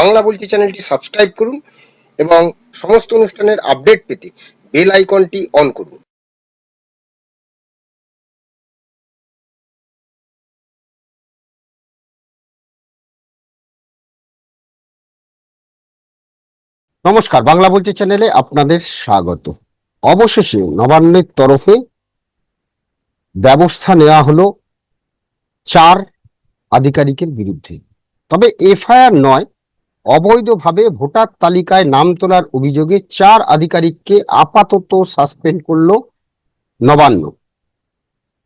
বাংলা বলছি চ্যানেলটি সাবস্ক্রাইব করুন এবং সমস্ত অনুষ্ঠানের আপডেট পেতে বেল আইকনটি অন করুন। নমস্কার, বাংলা বলছি চ্যানেলে আপনাদের স্বাগত। অবশেষে নবান্নের তরফে ব্যবস্থা নেওয়া হলো চার আধিকারিকের বিরুদ্ধে। তবে এফআইআর নয় অবৈধভাবে ভোটার তালিকায় নাম তোলার অভিযোগে চার আধিকারিককে আপাতত সাসপেন্ড করল নবান্ন।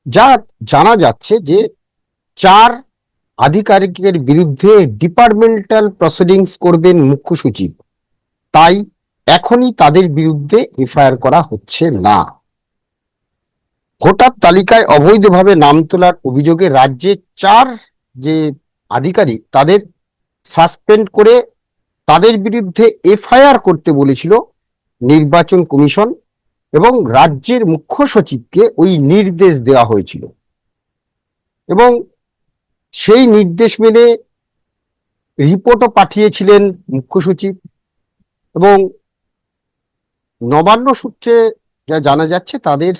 যা জানা যাচ্ছে যে চার আধিকারিকের বিরুদ্ধে ডিপার্টমেন্টাল প্রসিডিংস করবেন মুখ্য সচিব। তাই এখনই তাদের বিরুদ্ধে এফআইআর করা হচ্ছে না। ভোটার তালিকায় অবৈধভাবে নাম তোলার অভিযোগে রাজ্যে চার যে আধিকারিক তাদের সাসপেন্ড করে তাদের বিরুদ্ধে এফআইআর করতে বলেছিল নির্বাচন কমিশন এবং রাজ্যের মুখ্য সচিবকে ওই নির্দেশ দেওয়া হয়েছিল। এবং সেই নির্দেশ মেনে রিপোর্টও পাঠিয়েছিলেন মুখ্য সচিব এবং নবান্ন সূত্রে যা জানা যাচ্ছে তাদের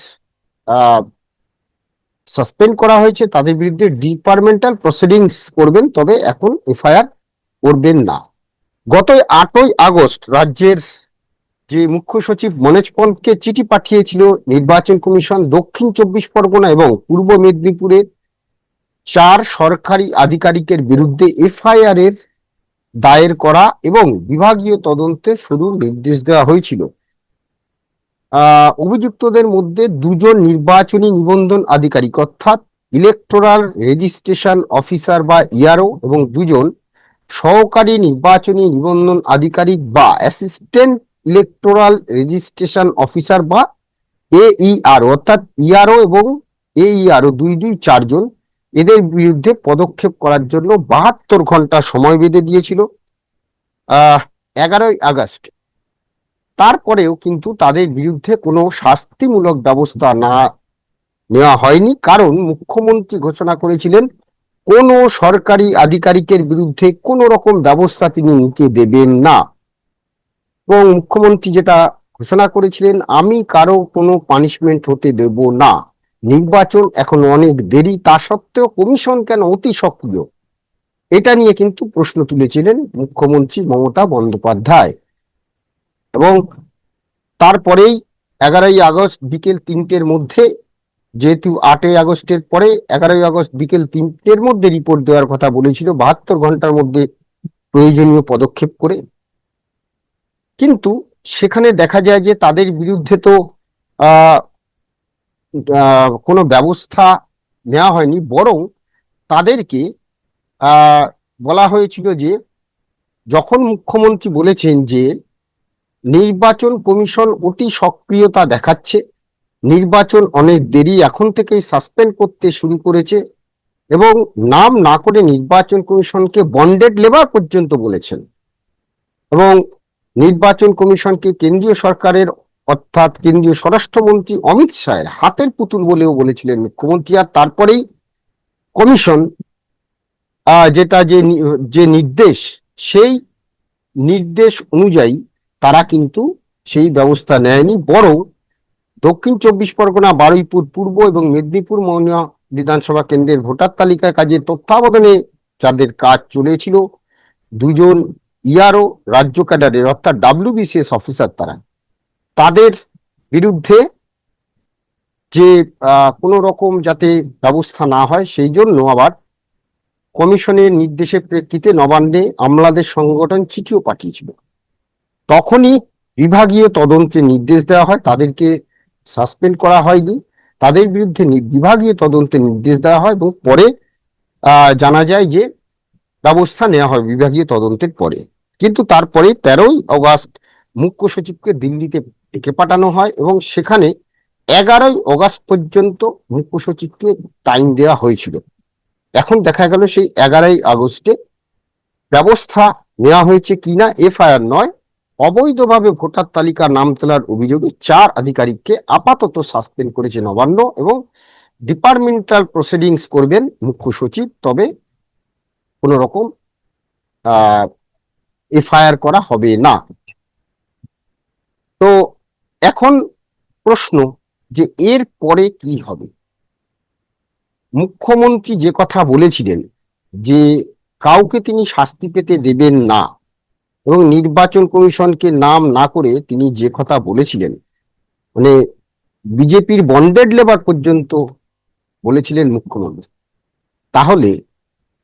সাসপেন্ড করা হয়েছে, তাদের বিরুদ্ধে ডিপার্টমেন্টাল প্রসিডিংস করবেন, তবে এখন এফআইআর করবেন না। গত আটই আগস্ট রাজ্যের যে মুখ্য সচিব মনোজ পন্তকে চিঠি পাঠিয়েছিল নির্বাচন কমিশন দক্ষিণ চব্বিশ পরগনা এবং পূর্ব মেদিনীপুরের চার সরকারি আধিকারিকের বিরুদ্ধে এফআইআর এর দায়ের করা এবং বিভাগীয় তদন্তে শুরুর নির্দেশ দেওয়া হয়েছিল। অভিযুক্তদের মধ্যে দুজন নির্বাচনী নিবন্ধন আধিকারিক অর্থাৎ ইলেকটোরাল রেজিস্ট্রেশন অফিসার বা ইআরও এবং দুজন সহকারী নির্বাচনী নিবন্ধন আধিকারিক বা অ্যাসিস্ট্যান্ট ইলেকটোরাল রেজিস্ট্রেশন অফিসার বা এইআর অর্থাৎ ইআরও এবং এইআরও দুই দুই চারজন এদের বিরুদ্ধে পদক্ষেপ করার জন্য বাহাত্তর ঘণ্টা সময় বেঁধে দিয়েছিল। এগারোই আগস্ট। তারপরেও কিন্তু তাদের বিরুদ্ধে কোনো শাস্তিমূলক ব্যবস্থা না নেওয়া হয়নি, কারণ মুখ্যমন্ত্রী ঘোষণা করেছিলেন কোন সরকারি আধিকারিকের বিরুদ্ধে কোন রকম ব্যবস্থা তিনি নিতে দেবেন না। এবং মুখ্যমন্ত্রী যেটা ঘোষণা করেছিলেন, আমি কারও কোনো পানিশমেন্ট হতে দেব না। নির্বাচন এখন অনেক দেরি, তা সত্ত্বেও কমিশন কেন অতি সক্রিয়? এটা নিয়ে কিন্তু প্রশ্ন তুলেছিলেন মুখ্যমন্ত্রী মমতা বন্দ্যোপাধ্যায়। এবং তারপরেই এগারোই আগস্ট বিকেল তিনটের মধ্যে যেহেতু আটই আগস্টের পরে এগারোই আগস্ট বিকেল তিনটের মধ্যে রিপোর্ট দেওয়ার কথা বলেছিল, বাহাত্তর ঘণ্টার মধ্যে প্রয়োজনীয় পদক্ষেপ করে। কিন্তু সেখানে দেখা যায় যে তাদের বিরুদ্ধে তো কোনো ব্যবস্থা নেওয়া হয়নি, বরং তাদেরকে বলা হয়েছিল যে যখন মুখ্যমন্ত্রী বলেছেন যে নির্বাচন কমিশন অতি সক্রিয়তা দেখাচ্ছে নির্বাচন অনেক দেরি এখন থেকেই সাসপেন্ড করতে শুরু করেছে এবং নাম না করে নির্বাচন কমিশনকে বন্ডেড লেবার পর্যন্ত বলেছেন। এবং নির্বাচন কমিশনকে কেন্দ্রীয় সরকারের অর্থাৎ কেন্দ্রীয় স্বরাষ্ট্রমন্ত্রী অমিত শাহের হাতের পুতুল বলেও বলেছিলেন মুখ্যমন্ত্রী, আর তারপরেই কমিশন যেটা যে যে নির্দেশ, সেই নির্দেশ অনুযায়ী তারা কিন্তু সেই ব্যবস্থা নেয়নি, বরং দক্ষিণ চব্বিশ পরগনা, বারুইপুর পূর্ব এবং মেদিনীপুর মৌনিয়া বিধানসভা কেন্দ্রের ভোটার তালিকায় কাজে তত্ত্বাবধানে যাদের কাজ চলেছিল, দুজন ইয়ারও রাজ্য ক্যাডারের, অর্থাৎ ডাব্লিউবিসিএস অফিসার তারা। তাদের বিরুদ্ধে যে কোনো রকম যাতে ব্যবস্থা না হয়, সেই জন্য আবার কমিশনের নির্দেশের প্রেক্ষিতে নবান্নে আমলাদের সংগঠন চিঠিও পাঠিয়েছিল। তখনই বিভাগীয় তদন্তের নির্দেশ দেওয়া হয়, তাদেরকে সাসপেন্ড করা হয়নি। তাদের বিরুদ্ধে বিভাগীয় তদন্তের নির্দেশ দেওয়া হয় এবং পরে জানা যায় যে ব্যবস্থা নেওয়া হয় বিভাগীয় তদন্তের পরে। কিন্তু তারপরে তেরোই অগাস্ট মুখ্য সচিবকে দিল্লিতে ডেকে পাঠানো হয় এবং সেখানে এগারোই অগাস্ট পর্যন্ত মুখ্য সচিবকে টাইম দেওয়া হয়েছিল। এখন দেখা গেল সেই এগারোই আগস্টে ব্যবস্থা নেওয়া হয়েছে কিনা, এফআইআর নয়। অবৈধভাবে ভোটার তালিকার নাম তোলার অভিযোগে চার আধিকারিককে আপাতত সাসপেন্ড করেছে নবান্ন এবং ডিপার্টমেন্টাল প্রসিডিংস করবেন মুখ্য সচিব। তবে কোন রকম এফআইআর করা হবে না। তো এখন প্রশ্ন যে এর পরে কি হবে? মুখ্যমন্ত্রী যে কথা বলেছিলেন যে কাউকে তিনি শাস্তি পেতে দেবেন না এবং নির্বাচন কমিশনকে নাম না করে তিনি যে কথা বলেছিলেন মানে বিজেপির বন্ডেড লেবার পর্যন্ত বলেছিলেন মুখ্যমন্ত্রী। তাহলে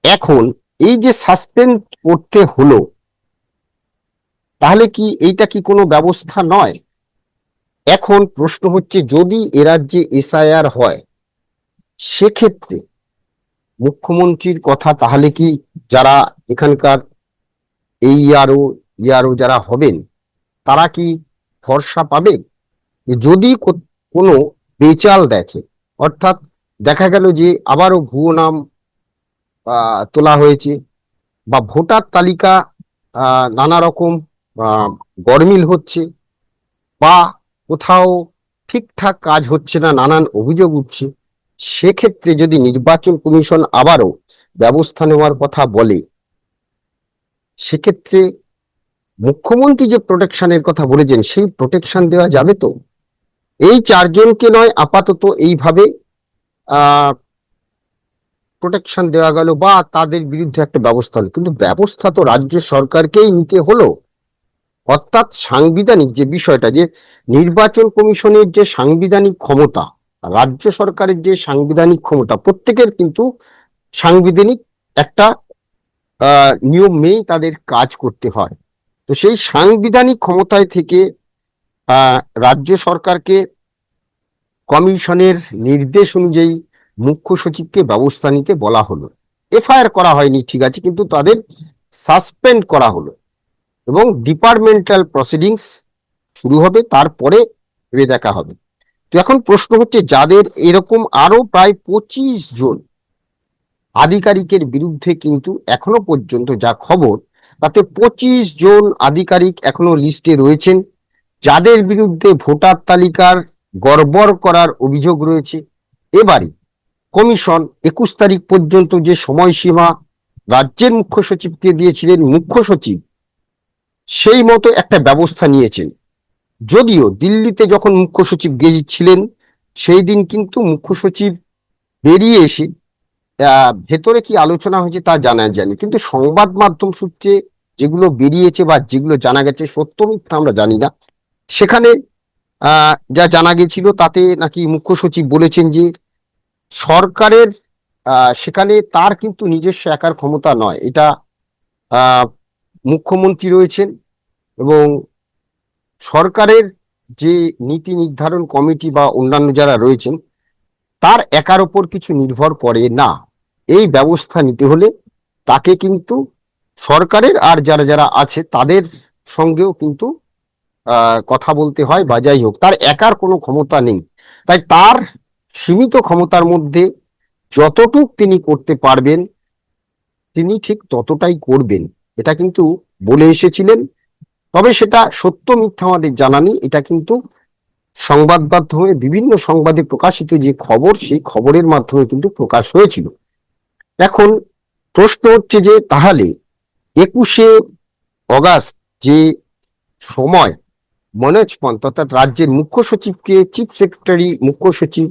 এখন এই যে সাসপেন্ড করতে হলো, তাহলে কি এইটা কি কোনো ব্যবস্থা নয়? এখন প্রশ্ন হচ্ছে, যদি এ রাজ্যে এসআইআর হয়, সেক্ষেত্রে মুখ্যমন্ত্রীর কথা তাহলে কি যারা এখানকার এই ইয়ারও ইয়ারও যারা হবেন, তারা কি ভরসা পাবে? যদি কোনো বেচাল দেখে, অর্থাৎ দেখা গেল যে আবারও ভুয়ো নাম তোলা হয়েছে বা ভোটার তালিকা নানা রকম গরমিল হচ্ছে বা কোথাও ঠিকঠাক কাজ হচ্ছে না, নানান অভিযোগ উঠছে, সেক্ষেত্রে যদি নির্বাচন কমিশন আবারও ব্যবস্থা নেওয়ার কথা বলে সেক্ষেত্রে মুখ্যমন্ত্রী যে প্রোটেকশনের কথা বলেছেন, সেই প্রোটেকশন দেওয়া যাবে তো? এই চারজনকে নয়, আপাতত এইভাবে প্রোটেকশন দেওয়া গেল বা তাদের বিরুদ্ধে একটা ব্যবস্থা হলো। কিন্তু ব্যবস্থা তো রাজ্য সরকারকেই নিতে হলো। অর্থাৎ সাংবিধানিক যে বিষয়টা, যে নির্বাচন কমিশনের যে সাংবিধানিক ক্ষমতা, রাজ্য সরকারের যে সাংবিধানিক ক্ষমতা, প্রত্যেকের কিন্তু সাংবিধানিক একটা নিয়ম মেয়েই তাদের কাজ করতে হয়। তো সেই সাংবিধানিক ক্ষমতায় থেকে রাজ্য সরকারকে কমিশনের নির্দেশ অনুযায়ী মুখ্য সচিবকে ব্যবস্থা নিতে বলা হলো। এফআইআর করা হয়নি, ঠিক আছে, কিন্তু তাদের সাসপেন্ড করা হলো এবং ডিপার্টমেন্টাল প্রসিডিংস শুরু হবে, তারপরে দেখা হবে। তো এখন প্রশ্ন হচ্ছে, যাদের এরকম আরও প্রায় পঁচিশ জন আধিকারিকের বিরুদ্ধে কিন্তু এখনও পর্যন্ত যা খবর, তাতে পঁচিশ জন আধিকারিক এখনও লিস্টে রয়েছেন, যাদের বিরুদ্ধে ভোটার তালিকার গড়বড় করার অভিযোগ রয়েছে। এবারে কমিশন একুশ তারিখ পর্যন্ত যে সময়সীমা রাজ্যের মুখ্য সচিবকে দিয়েছিলেন মুখ্য সচিব, সেই মতো একটা ব্যবস্থা নিয়েছেন। যদিও দিল্লিতে যখন মুখ্য সচিব গিয়েছিলেন সেই দিন কিন্তু মুখ্য সচিব বেরিয়ে এসে ভেতরে কি আলোচনা হয়েছে তা জানা যায়নি। কিন্তু সংবাদ মাধ্যম সূত্রে যেগুলো বেরিয়েছে বা যেগুলো জানা গেছে, সত্য মিথ্যা আমরা জানি না। সেখানে যা জানা গেছিল তাতে নাকি মুখ্য সচিব বলেছেন যে সরকারের সেখানে তার কিন্তু নিজস্ব একার ক্ষমতা নয়। এটা মুখ্যমন্ত্রী রয়েছেন এবং সরকারের যে নীতি নির্ধারণ কমিটি বা অন্যান্য যারা রয়েছেন, তার একার ওপর কিছু নির্ভর করে না। এই ব্যবস্থা নিতে হলে তাকে কিন্তু সরকারের আর যারা যারা আছে তাদের সঙ্গেও কিন্তু কথা বলতে হয় বা যাই হোক, তার একার কোনো ক্ষমতা নেই। তাই তার সীমিত ক্ষমতার মধ্যে যতটুক তিনি করতে পারবেন, তিনি ঠিক ততটাই করবেন। এটা কিন্তু বলে এসেছিলেন। তবে সেটা সত্য মিথ্যা আমাদের জানা নেই। এটা কিন্তু সংবাদ মাধ্যমে, বিভিন্ন সংবাদে প্রকাশিত যে খবর, সেই খবরের মাধ্যমে কিন্তু প্রকাশ হয়েছিল। এখন প্রশ্ন হচ্ছে যে তাহলে একুশে অগাস্ট যে সময় মনোজ পন্থ অর্থাৎ রাজ্যের মুখ্য সচিবকে চিফ সেক্রেটারি, মুখ্য সচিব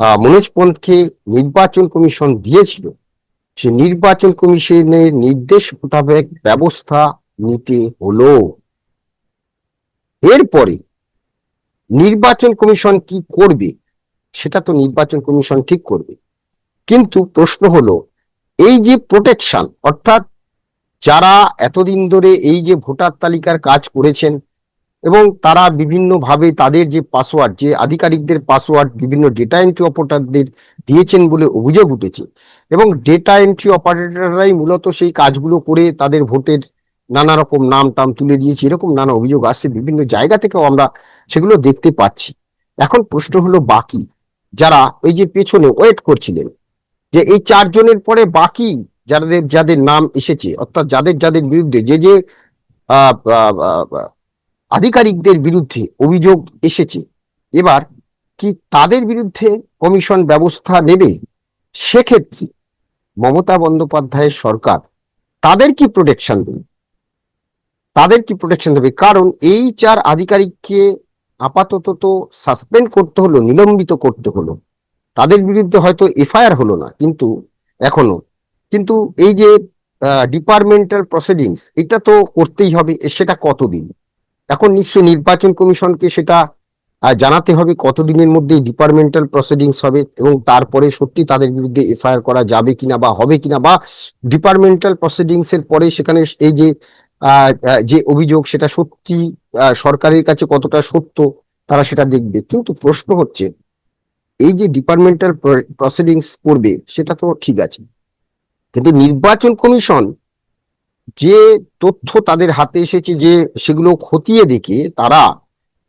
মনোজ পন্থকে নির্বাচন কমিশন দিয়েছিল, সে নির্বাচন কমিশনের নির্দেশ মোতাবেক ব্যবস্থা নিতে হলো। এরপরে নির্বাচন কমিশন কি করবে? সেটা তো নির্বাচন কমিশন ঠিক করবে। কিন্তু প্রশ্ন হলো এই যে প্রোটেকশন অর্থাৎ যারা এতদিন ধরে এই যে ভোটার তালিকার কাজ করেছেন এবং তারা বিভিন্নভাবে তাদের যে পাসওয়ার্ড যে আধিকারিকদের পাসওয়ার্ড বিভিন্ন ডেটা এন্ট্রি অপারেটরদের দিয়েছেন বলে অভিযোগ উঠেছে এবং ডেটা এন্ট্রি অপারেটররাই মূলত সেই কাজগুলো করে তাদের ভোটের নানা রকম নাম টাম তুলে দিয়েছে, এরকম নানা অভিযোগ আসছে, বিভিন্ন জায়গা থেকেও আমরা সেগুলো দেখতে পাচ্ছি। এখন প্রশ্ন হলো বাকি, যারা ওই যে পেছনে ওয়েট করছিলেন যে এই চারজনের পরে বাকি যাদের যাদের নাম এসেছে, অর্থাৎ যাদের যাদের বিরুদ্ধে, যে যে আধিকারিকদের বিরুদ্ধে অভিযোগ এসেছে, এবার কি তাদের বিরুদ্ধে কমিশন ব্যবস্থা নেবে? সেক্ষেত্রে মমতা বন্দ্যোপাধ্যায়ের সরকার তাদের কি প্রোটেকশন দেবে? তাদের কি প্রোটেকশন দেবে? কারণ এই চার আধিকারিককে আপাতত তো সাসপেন্ড করতে হলো, নিলম্বিত করতে হলো। তাদের বিরুদ্ধে হয়তো এফআইআর হলো না, কিন্তু এখনও। কিন্তু এই যে ডিপার্টমেন্টাল প্রসিডিংস এটা তো করতেই হবে সেটা কতদিন? এখন নিশ্চয়ই নির্বাচন কমিশনকে সেটা জানাতে হবে কতদিনের মধ্যে ডিপার্টমেন্টাল প্রসিডিংস হবে এবং তারপরে সত্যি তাদের বিরুদ্ধে এফআইআর করা যাবে কিনা বা হবে কিনা বা ডিপার্টমেন্টাল প্রসিডিংস এর পরে সেখানে এই যে যে অভিযোগ সেটা সত্যি সরকারের কাছে কতটা সত্য, তারা সেটা দেখবে। কিন্তু প্রশ্ন হচ্ছে এই যে ডিপার্টমেন্টাল প্রসিডিংস করবে সেটা তো ঠিক আছে। কিন্তু নির্বাচন কমিশন যে তথ্য তাদের হাতে এসেছে যে সেগুলো খতিয়ে দেখে তারা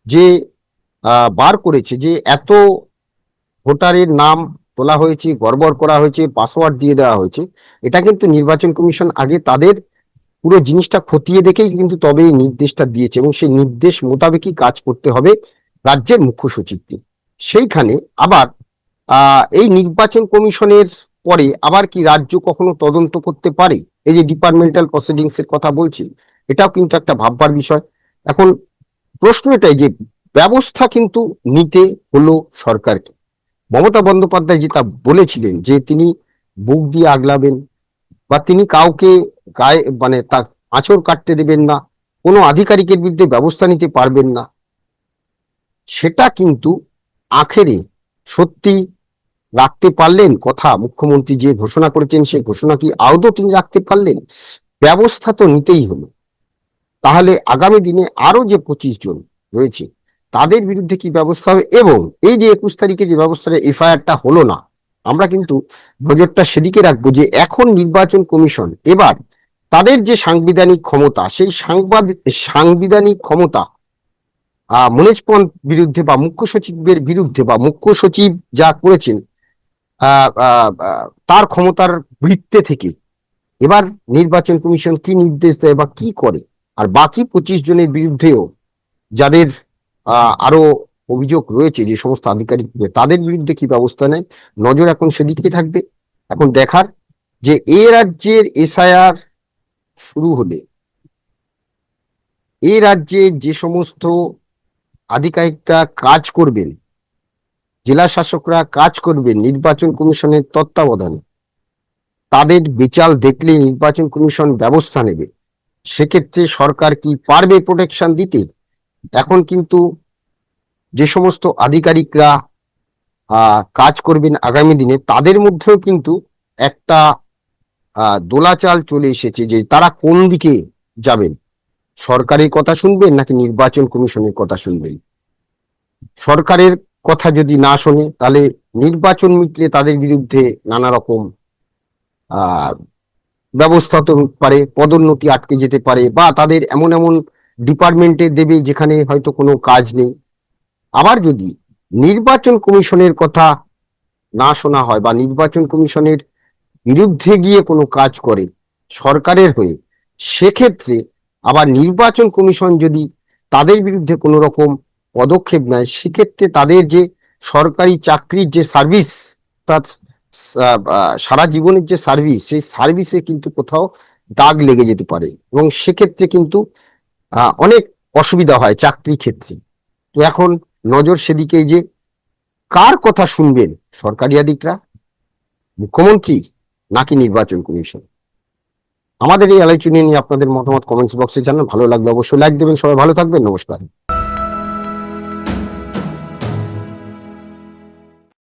যে বার করেছে যে এত ভোটারের নাম তোলা হয়েছে, গড়বড় করা হয়েছে পাসওয়ার্ড দিয়ে দেওয়া হয়েছে, এটা কিন্তু নির্বাচন কমিশন আগে তাদের পুরো জিনিসটা খতিয়ে দেখেই কিন্তু তবে এই নির্দেশটা দিয়েছে এবং সেই নির্দেশ মোতাবেকই কাজ করতে হবে রাজ্যের মুখ্য সচিবকে। সেইখানে আবার এই নির্বাচন কমিশনের পরে আবার কি রাজ্য কখনো তদন্ত করতে পারে? এই যে ডিপার্টমেন্টাল প্রসিডিংস এর কথা বলছি, এটাও কিন্তু একটা ভাববার বিষয়। এখন প্রশ্ন এটাই যে ব্যবস্থা কিন্তু নিতে হলো সরকারকে। মমতা বন্দ্যোপাধ্যায় যেটা বলেছিলেন যে তিনি বুক দিয়ে আগলাবেন বা তিনি কাউকে গায়ে মানে তার আঁচড় কাটতে দেবেন না, কোনো আধিকারিকের বিরুদ্ধে ব্যবস্থা নিতে পারবেন না, সেটা কিন্তু আখেরে সত্যি রাখতে পারলেন কথা মুখ্যমন্ত্রী যে ঘোষণা করেছেন, সেই ঘোষণা কি আদৌ তিনি রাখতে পারলেন? ব্যবস্থা তো নিতেই হলো। তাহলে আগামী দিনে আরও যে পঁচিশ জন রয়েছে, তাদের বিরুদ্ধে কি ব্যবস্থা হবে? এবং এই যে একুশ তারিখে যে ব্যবস্থাটা, এফআইআরটা হলো না, আমরা কিন্তু নজরটা সেদিকে রাখব যে এখন নির্বাচন কমিশন এবার তাদের যে সাংবিধানিক ক্ষমতা, সেই সাংবাদ সাংবিধানিক ক্ষমতা মনোজপন বিরুদ্ধে বা মুখ্য সচিবের বিরুদ্ধে বা মুখ্য সচিব যা করেছেন তার ক্ষমতার বৃত্তে থেকে এবার নির্বাচন কমিশন কি নির্দেশ দেয় বা কি করে? আর বাকি পঁচিশ জনের বিরুদ্ধেও যাদের আরও অভিযোগ রয়েছে যে সমস্ত আধিকারিক তাদের বিরুদ্ধে কি ব্যবস্থা নেয়, নজর এখন সেদিকে থাকবে। এখন দেখার যে এ রাজ্যের এসআইআর শুরু হলে, এ রাজ্যে যে সমস্ত আধিকারিকরা কাজ করবেন, জেলা শাসকরা কাজ করবেন নির্বাচন কমিশনের তত্ত্বাবধানে। তাদের বিচাল দেখলে নির্বাচন কমিশন ব্যবস্থা নেবে। সেক্ষেত্রে সরকার কি পারবে প্রোটেকশন দিতে? এখন কিন্তু যে সমস্ত আধিকারিকরা কাজ করবেন আগামী দিনে, তাদের মধ্যেও কিন্তু একটা দোলাচাল চলে এসেছে যে তারা কোন দিকে যাবেন। সরকারের কথা শুনবেন নাকি নির্বাচন কমিশনের কথা শুনবেন? সরকারের কথা যদি না শোনে, তাহলে নির্বাচন মিটলে তাদের বিরুদ্ধে নানা রকম ব্যবস্থা তো পারে, পদোন্নতি আটকে যেতে পারে, বা তাদের এমন এমন ডিপার্টমেন্টে দেবে যেখানে হয়তো কোনো কাজ নেই। আবার যদি নির্বাচন কমিশনের কথা না শোনা হয় বা নির্বাচন কমিশনের বিরুদ্ধে গিয়ে কোনো কাজ করে সরকারের হয়ে, সেক্ষেত্রে আবার নির্বাচন কমিশন যদি তাদের বিরুদ্ধে কোনো রকম পদক্ষেপ নেয়, সেক্ষেত্রে তাদের যে সরকারি চাকরির যে সার্ভিস তার সারা জীবনের যে সার্ভিস সেই সার্ভিসে কিন্তু কোথাও দাগ লেগে যেতে পারে। এবং সেক্ষেত্রে কিন্তু অনেক অসুবিধা হয় চাকরি ক্ষেত্রে। তো এখন নজর সেদিকে যে কার কথা শুনবেন? সরকারি আধিকরা মুখ্যমন্ত্রী নাকি নির্বাচন কমিশন? আমাদের এই আলোচনা নিয়ে আপনাদের মতামত কমেন্টস বক্সে জানান। ভালো লাগলে অবশ্যই লাইক দেবেন। সবাই ভালো থাকবেন। নমস্কার।